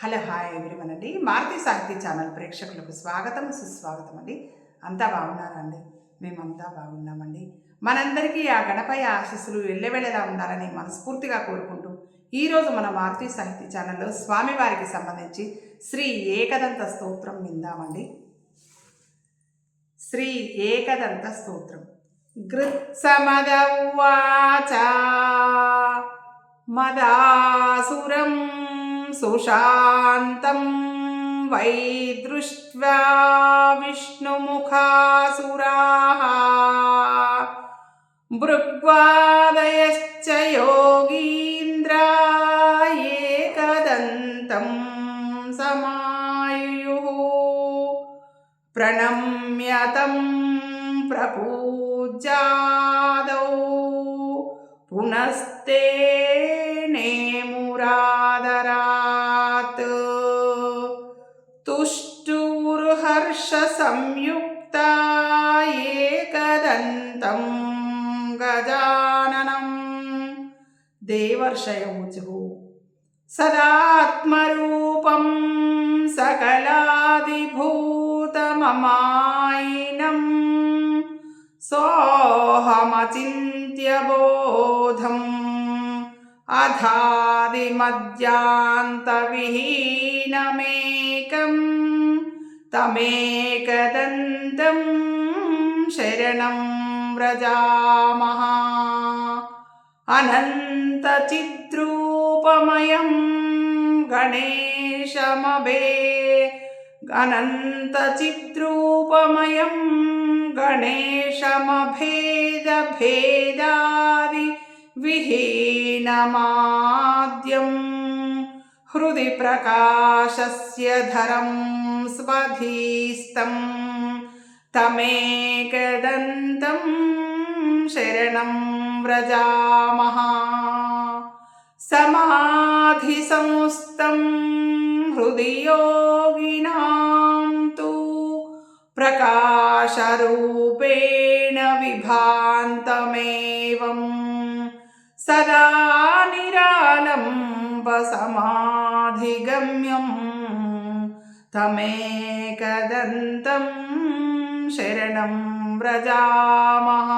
Hello hi everyone అండి. మారుతి సాహిత్య channel ప్రేక్షకులకు స్వాగతం సుస్వాగతం అండి. అంతా బాగున్నారా అండి మేమంతా బాగున్నామండి. మనందరికీ ఆ గణపయ్య ఆశీస్సులు ఎల్లవెళ్ళలా ఉండాలని మనస్ఫూర్తిగా కోరుకుంటూ ఈరోజు మన మారుతి సాహిత్య ఛానల్లో స్వామివారికి సంబంధించి శ్రీ ఏకదంత స్తోత్రం విందామండి. శ్రీ ఏకదంత స్తోత్రం. గృత్సమద ఉవాచ మదాసురం सुशान्तं वै दृष्ट्वा विष्णुमुखासुराः। भृग्वादयश्च योगीन्द्रायेकदन्तं समायुः प्रणम्यतं प्रपूज्यादौ। पुनस्ते संयुक्ता एकदन्तम् गजाननम् देवर्षयोचिभुः सदात्मरूपम् सकलादिभूतममाैनम् स्वहमचिन्त्यबोधम् अधादिमद्यान्तविहीनमेकम् तमेकदन्तं शरणं व्रजामः। अनन्तचिद्रूपमयं गणेशमभे। अनन्तचिद्रूपमयं गणेशमभेदभेदादि विहीनमाद्यं। हृदि प्रकाशस्य धरं स्वधीस्तं तमेकदन्तं शरणं व्रजामः। समाधिसंस्थं हृदि योगिनां तु प्रकाशरूपेण विभान्तमेवं। सदा निरालम्बसमाधिगम्यं तमेकदन्तं शरणं व्रजामः।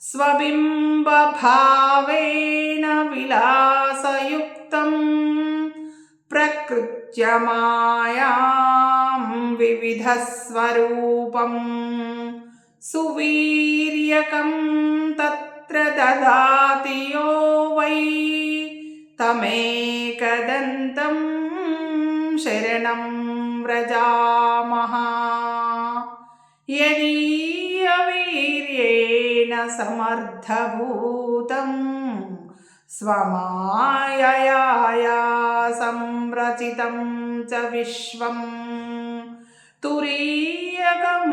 स्वबिम्बभावेन विलासयुक्तं प्रकृत्यमायां विविधस्वरूपं सुवीर्यकं तत्र ददाति यो वै तमेकदन्तं शरणं व्रजामः यदीयवीर्येण समर्थभूतं स्वमायया संरचितं च विश्वं तुरीयकं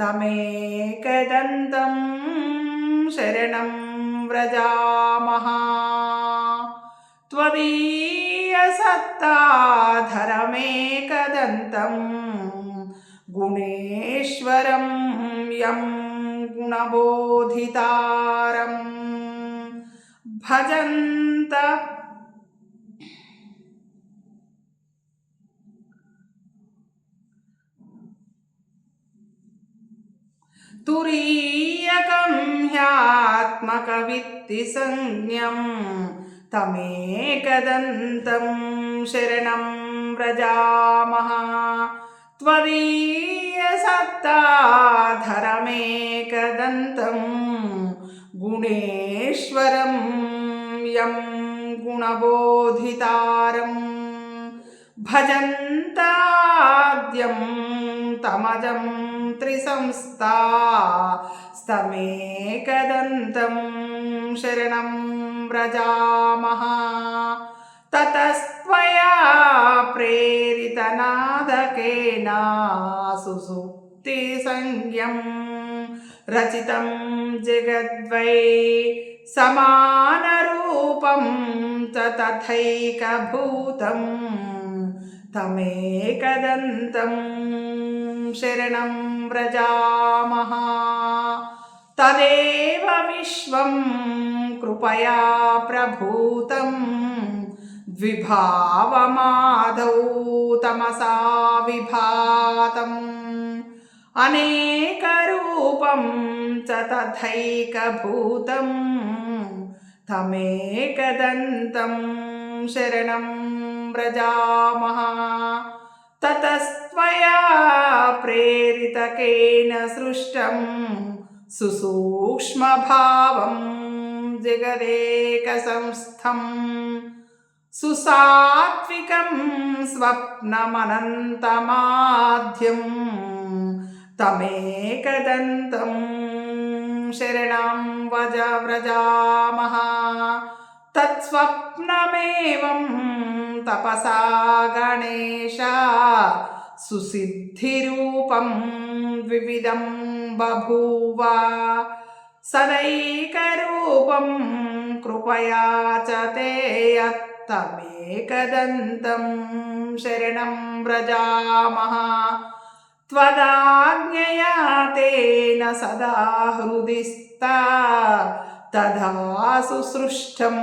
तमेकदन्तं शरणं व्रजामः त्वदीयसत्ताधरमेकदन्तं गुणेश्वरं यं गुणबोधितारं। भजन्त तुरीयकं ह्यात्मकवित्तिसंज्ञं तमेकदन्तं शरणं व्रजामः। त्वदीयसत्ताधरमेकदन्तं गुणेश्वरं यं गुणबोधितारं। भजन्ताद्यं तमजं त्रिसंस्था शरणं व्रजामः। ततस्त्वया प्रेरितनादकेन सुसुप्तिसंज्ञं रचितं जगद्वै समानरूपं च तथैकभूतं तमेकदन्तं शरणं व्रजामः तदेव विश्वं कृपया प्रभूतं द्विभावमादौ तमसा विभातम्। अनेकरूपं च तथैकभूतं तमेकदन्तं शरणं व्रजामः। ततस्त्वया प्रेरितकेन सृष्टं सुसूक्ष्मभावं जगदेकसंस्थं सुसात्विकं स्वप्नमनन्तमाद्यं तमेकदन्तं शरणं वज व्रजामः। तत्स्वप्नमेवं तपसा गणेश सुसिद्धिरूपं द्विविधं बभूव सदैकरूपं कृपया च ते यत्तमेकदन्तं शरणं व्रजामः। त्वदाज्ञया तेन सदा हृदि तदा सुसृष्टं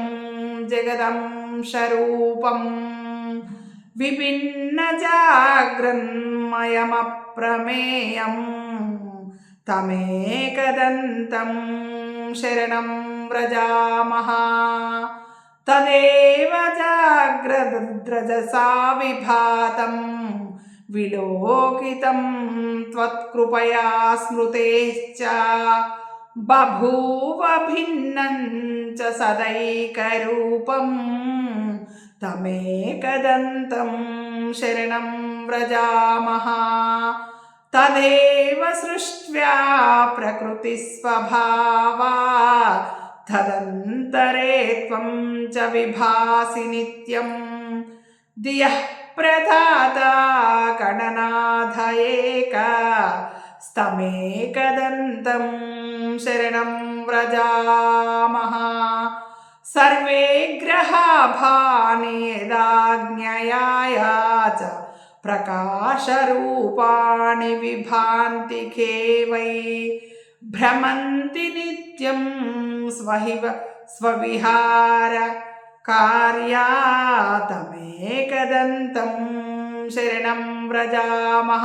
जगदंशरूपं विभिन्नजाग्रन्मयमप्रमेयं तमेकदन्तं शरणं व्रजामः तदेव जाग्रद्रजसा विभातं, विलोकितं त्वत्कृपया स्मृतेश्च। बभूव भिन्नं च सदैकरूपं, तमेकदन्तं शरणं व्रजामः तदेव सृष्ट्या प्रकृतिस्वभावा। तदन्तरे त्वं च विभासि नित्यं। धियः प्रदाता गणनाथ एक स्तमेकदन्तं शरणं व्रजामः। सर्वे ग्रहाभानि यदाज्ञया च प्रकाशरूपाणि विभान्ति वै भ्रमन्ति नित्यं स्वहिव स्वविहार कार्यातमेकदन्तं शरणं व्रजामः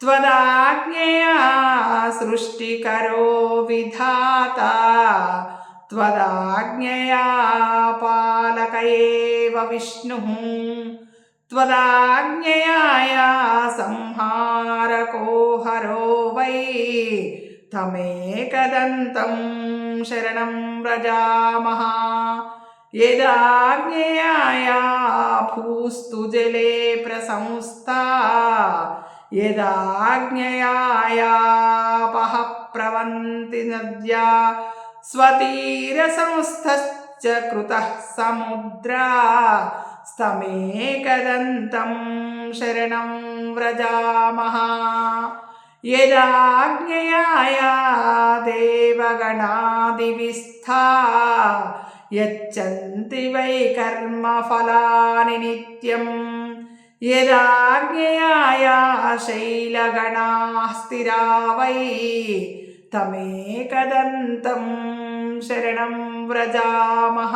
त्वदाज्ञया सृष्टिकरो विधाता त्वदाज्ञया पालक एव विष्णुः त्वदाज्ञया संहारको हरो वै तमेकदन्तं शरणं व्रजामः। यदाज्ञया भूस्तु जले प्रसंस्था यदाज्ञयायापः प्रवन्ति नद्या स्वतीरसंस्थश्च कृतः समुद्रा स्तमेकदन्तं शरणं व्रजामः यदाज्ञयाया देवगणादिविस्था यच्छन्ति वै कर्मफलानि नित्यम् यदाज्ञयाया शैलगणाः स्थिरा वै तमेकदन्तं शरणं व्रजामः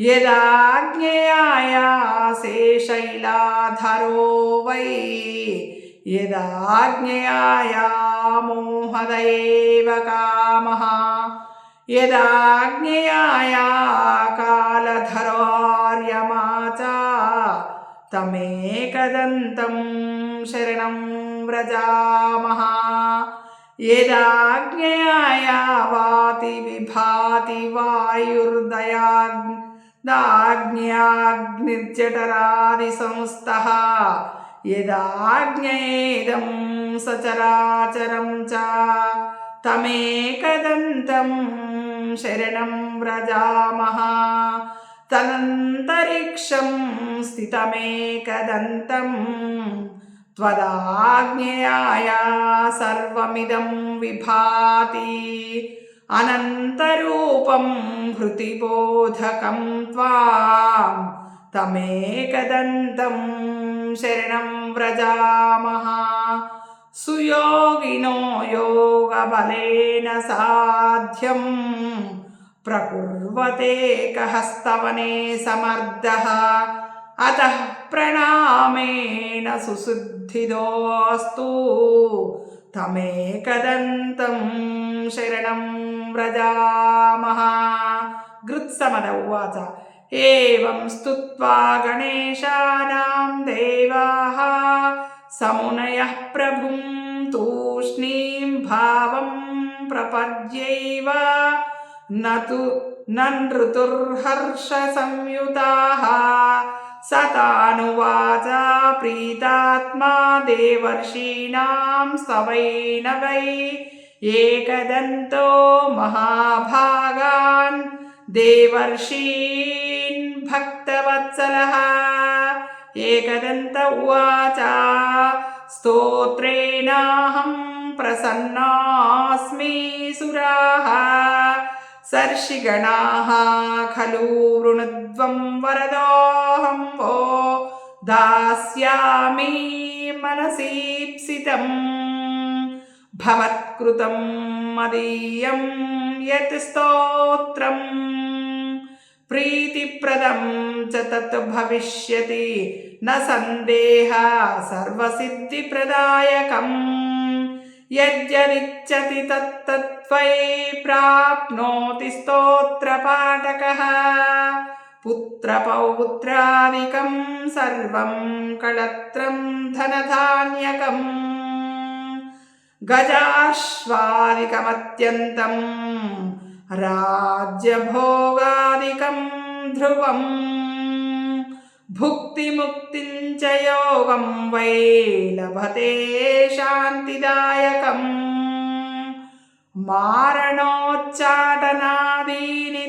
यदाज्ञयाया शेशैलाधरो वै। यदाज्ञयाया मोहदयेव कामः यदाज्ञयाया कालधरार्यमा च तमेकदन्तं शरणं व्रजामः यदाज्ञयाया वाति विभाति वायुर्दयाग्न्याग्निर्जठरादिसंस्थः यदाज्ञेदं सचराचरं च तमेकदन्तं शरणं व्रजामः तदन्तरिक्षं स्थितमेकदन्तं त्वदाज्ञयाया सर्वमिदं विभाति అనంతరూపం హృతిబోధకం త్వాం తమేకదంతం శరణం వ్రజామహ. సుయోగినో యోగబలేన సాధ్యం. ప్రకుర్వతే కహస్తవనే సమర్థ. అత ప్రణామేణ సుశుద్ధిదోస్తు. తమేకదంతం శరణం व्रजामः। गृत्समद उवाच। एवं स्तुत्वा गणेशानां देवाः। समुनयः प्रभुं तूष्णीं भावं प्रपद्यैव। न तु न नृतुर्हर्षसंयुताः। स तानुवाच प्रीतात्मा देवर्षीणां स्तवैन वै एकदन्तो महाभागान् देवर्षीन् भक्तवत्सलः। एकदन्त उवाच स्तोत्रेणाहं प्रसन्नास्मि सुराः। सर्षिगणाः खलु वृणुद्वं वरदोऽहं वो दास्यामि मनसीप्सितं భవత్కృతం మదీయం యత్ స్తోత్రం ప్రీతిప్రదం చ తత్ భవిష్యతి న సందేహ సర్వసిద్ధిప్రదాయకం యజ్జనిచ్చతి తత్తత్వై ప్రాప్నోతి స్తోత్రపాఠకः పుత్రపౌత్రాదికం సర్వం కళత్రం ధనధాన్యకం गजाश्वादिकमत्यन्तं राज्यभोगादिकं ध्रुवम् भुक्तिमुक्तिं च योगं वै लभते शान्तिदायकम् मारणोच्चाटनादीनि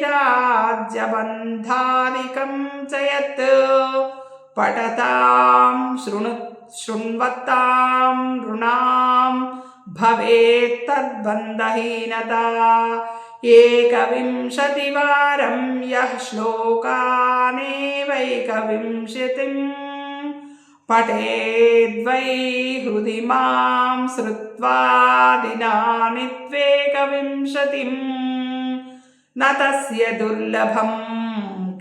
राज्यबन्धादिकं च यत् पठतां शृणु शृण्वतां नृणां भवेत् तद्बन्धहीनता एकविंशतिवारं यः श्लोकानेवैकविंशतिं पठेद्वै हृदि मां श्रुत्वा दिनानि त्वेकविंशतिं। न तस्य दुर्लभं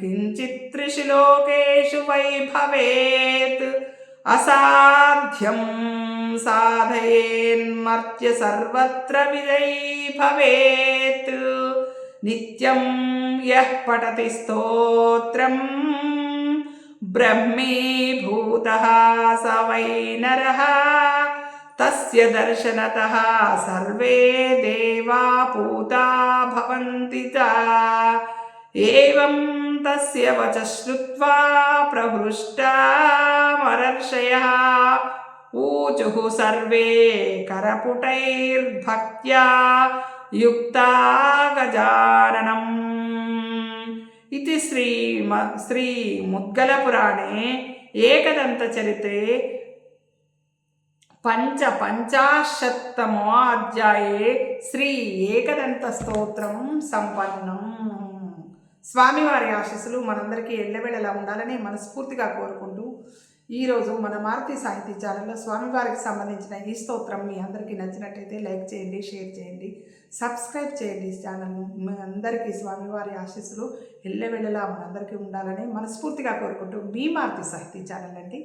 किञ्चित् त्रिषु लोकेषु वै भवेत् అసాధ్యం సాధయేన్మర్త్య సర్వత్ర విజయీ భవేత్. నిత్యం యః పఠతి స్తోత్రం. బ్రహ్మీభూత స వై నర. తస్య దర్శనత సర్వే దేవా పూతా భవంతి ఏం तस्य वच श्रुत्वा प्रहृष्टा मरर्षयः ऊचुः सर्वे करपुटैर्भक्त्या युक्ता गजाननम् इति श्रीम श्रीमुद्गलपुराणे एकदन्तचरित्रे पञ्चपञ्चाशत्तमोऽध्याये श्री एकदन्तस्तोत्रं सम्पन्नम् స్వామివారి ఆశీస్సులు మనందరికీ ఎల్లవేళలా ఉండాలని మనస్ఫూర్తిగా కోరుకుంటూ ఈరోజు మన మారుతి సాహితీ ఛానల్లో స్వామివారికి సంబంధించిన ఈ స్తోత్రం మీ అందరికీ నచ్చినట్టయితే లైక్ చేయండి షేర్ చేయండి సబ్స్క్రైబ్ చేయండి ఛానల్ను. మీ అందరికీ స్వామివారి ఆశీస్సులు ఎల్లవేళలా మనందరికీ ఉండాలని మనస్ఫూర్తిగా కోరుకుంటూ మీ మారుతి సాహితీ ఛానల్ అండి.